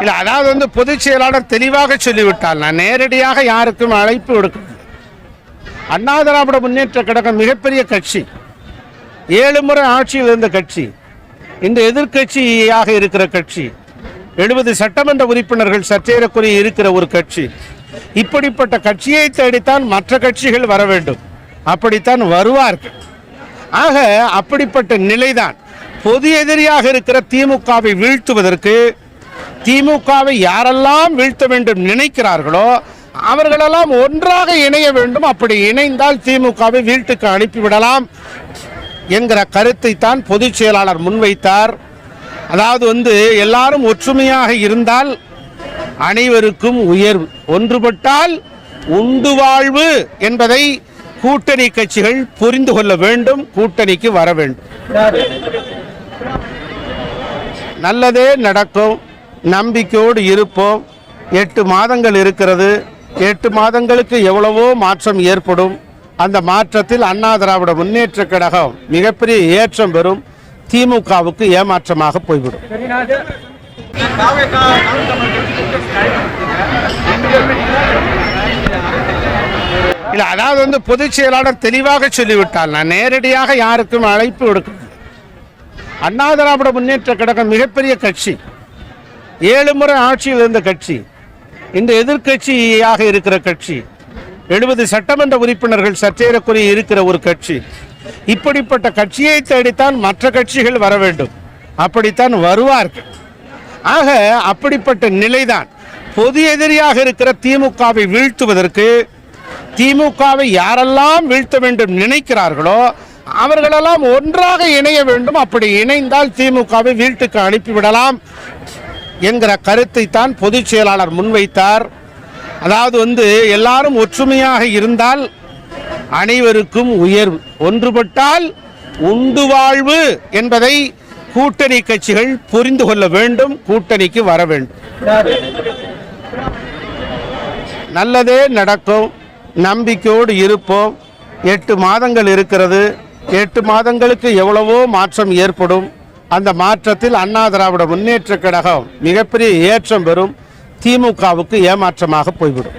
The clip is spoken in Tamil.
இல்ல அதாவது வந்து பொதுச் செயலாளர் தெளிவாக சொல்லிவிட்டால் நான் நேரடியாக யாருக்கும் அழைப்பு விடுக்க அண்ணா திராவிட முன்னேற்ற கழகம் மிகப்பெரிய கட்சி. ஏழு முறை ஆட்சியில் இருந்த கட்சி. இந்த எதிர்கட்சியாக இருக்கிற கட்சி. எழுபது சட்டமன்ற உறுப்பினர்கள் சற்றேறக்குறைய இருக்கிற ஒரு கட்சி. இப்படிப்பட்ட கட்சியை தேடித்தான் மற்ற கட்சிகள் வர வேண்டும். அப்படித்தான் வருவார்கள். ஆக அப்படிப்பட்ட நிலைதான் பொது எதிரியாக இருக்கிற திமுகவை வீழ்த்துவதற்கு திமுகவை யாரெல்லாம் வீழ்த்த வேண்டும் நினைக்கிறார்களோ அவர்களெல்லாம் ஒன்றாக இணைய வேண்டும். அப்படி இணைந்தால் திமுகவை வீட்டுக்கு அனுப்பிவிடலாம் என்கிற கருத்தை தான் பொதுச் செயலாளர் முன்வைத்தார். அதாவது வந்து எல்லாரும் ஒற்றுமையாக இருந்தால் அனைவருக்கும் உயர்வு. ஒன்றுபட்டால் உண்டு வாழ்வு என்பதை கூட்டணி கட்சிகள் புரிந்து கொள்ள வேண்டும் கூட்டணிக்கு வர வேண்டும். நல்லதே நடக்கும் நம்பிக்கையோடு இருப்போம். எட்டு மாதங்கள் இருக்கிறது. எட்டு மாதங்களுக்கு எவ்வளவோ மாற்றம் ஏற்படும். அந்த மாற்றத்தில் அண்ணா திராவிட முன்னேற்ற கழகம் மிகப்பெரிய ஏற்றம் பெறும். திமுகவுக்கு ஏமாற்றமாக போய்விடும். இல்லை அதாவது வந்து பொதுச் செயலாளர் தெளிவாக சொல்லிவிட்டார் நான் நேரடியாக யாருக்கும் அழைப்பு விடுக்க அண்ணா திராவிட முன்னேற்ற கழகம் மிகப்பெரிய கட்சி. ஏழு முறை ஆட்சியில் இருந்த கட்சி. இந்த எதிர்க்கட்சியாக இருக்கிற கட்சி. எழுபது சட்டமன்ற உறுப்பினர்கள் சற்றேறக்குறைய இருக்கிற ஒரு கட்சி. இப்படிப்பட்ட கட்சியை தேடித்தான் மற்ற கட்சிகள் வர வேண்டும். அப்படித்தான் வருவார்கள். ஆக அப்படிப்பட்ட நிலைதான் பொது எதிரியாக இருக்கிற திமுகவை வீழ்த்துவதற்கு திமுகவை யாரெல்லாம் வீழ்த்த வேண்டும் நினைக்கிறார்களோ அவர்களெல்லாம் ஒன்றாக இணைய வேண்டும். அப்படி இணைந்தால் திமுகவை வீட்டுக்கு அனுப்பிவிடலாம் என்கிற கருத்தை தான் பொதுச் செயலாளர் முன்வைத்தார். அதாவது வந்து எல்லாரும் ஒற்றுமையாக இருந்தால் அனைவருக்கும் உயர்வு ஒன்றுபட்டால் உண்டு வாழ்வு என்பதை கூட்டணி கட்சிகள் புரிந்து கொள்ள வேண்டும் கூட்டணிக்கு வர வேண்டும். நல்லதே நடக்கும். நம்பிக்கையோடு இருப்போம். எட்டு மாதங்கள் இருக்கிறது. எட்டு மாதங்களுக்கு எவ்வளவோ மாற்றம் ஏற்படும். அந்த மாற்றத்தில் அண்ணா திராவிட முன்னேற்ற கழகம் மிகப்பெரிய ஏற்றம் பெறும். திமுகவுக்கு ஏமாற்றமாக போய்விடும்.